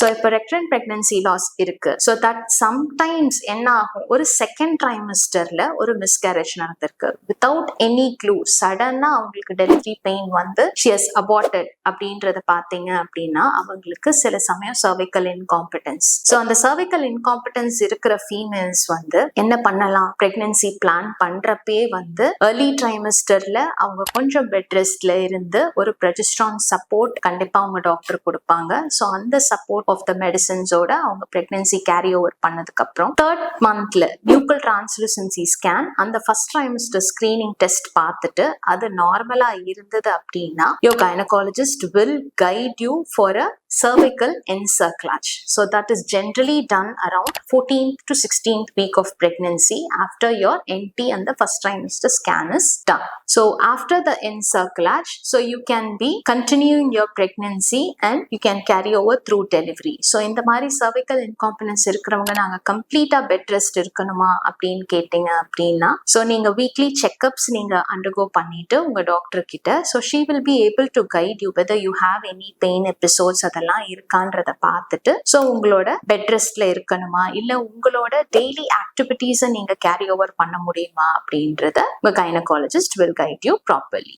So இப்போ recurrent pregnancy loss இருக்கு. So that sometimes என்ன ஆகும் ஒரு செகண்ட் ட்ரைமஸ்டர்ல ஒரு மிஸ்கேரேஜ் நடந்திருக்கு. வித்தவுட் எனி க்ளூ சடனா அவங்களுக்கு டெலிவரி பெயின் வந்து ஷியஸ் அபார்டட் அப்படின்றத பார்த்தீங்க அப்படின்னா அவங்களுக்கு சில சமயம் சர்வைக்கல் இன்காம்படன்ஸ் ஸோ அந்த சர்வைக்கல் இன்காம்படன்ஸ் இருக்கிற ஃபீமேல்ஸ் வந்து என்ன பண்ணலாம்? பிரெக்னன்சி பிளான் பண்றப்பே வந்து ஏர்லி ட்ரைமஸ்டர்ல அவங்க கொஞ்சம் பெட் ரெஸ்ட்ல இருந்து ஒரு ப்ரெஜிஸ்ட்ரான் சப்போர்ட் கண்டிப்பா அவங்க டாக்டர் கொடுப்பாங்க. ஸோ அந்த சப்போர்ட் ஆஃப் த மெடிசன்ஸோட அவங்க பிரெக்னன்சி கேரி ஓவர் பண்ணதுக்கு அப்புறம் தேர்ட் மந்த்ல நியூக்கல் டிரான்ஸ்லூசன்சி ஸ்கேன் அந்த ஃபர்ஸ்ட் ட்ரைமிஸ்டர் ஸ்கிரீனிங் டெஸ்ட் பார்த்துட்டு அது நார்மலா இருந்தது அப்படின்னா your gynaecologist will guide you for a cervical encirclage. So that is generally done around 14th to 16th week of pregnancy after your NT and the first trimester scan is done. So after the encirclage, so you can be continuing your pregnancy and you can carry over through delivery. So இந்த மாதிரி cervical incompetence இருக்கிறவங்க நாங்கள் கம்ப்ளீட்டாக bed rest இருக்கணுமா அப்படின்னு கேட்டீங்க அப்படின்னா so நீங்கள் வீக்லி செக்அப்ஸ் நீங்கள் அண்டர்கோ பண்ணிட்டு உங்கள் டாக்டர் கிட்ட so she will be able to guide you whether you have any pain episodes அதை அதெல்லாம் இருக்கான்றத பார்த்துட்டு ஸோ உங்களோட பெட் ரெஸ்ட்ல இருக்கணுமா? இல்ல உங்களோட டெய்லி ஆக்டிவிட்டீஸை நீங்க கேரி ஓவர் பண்ண முடியுமா? அப்படின்றத உங்க gynaecologist will guide you properly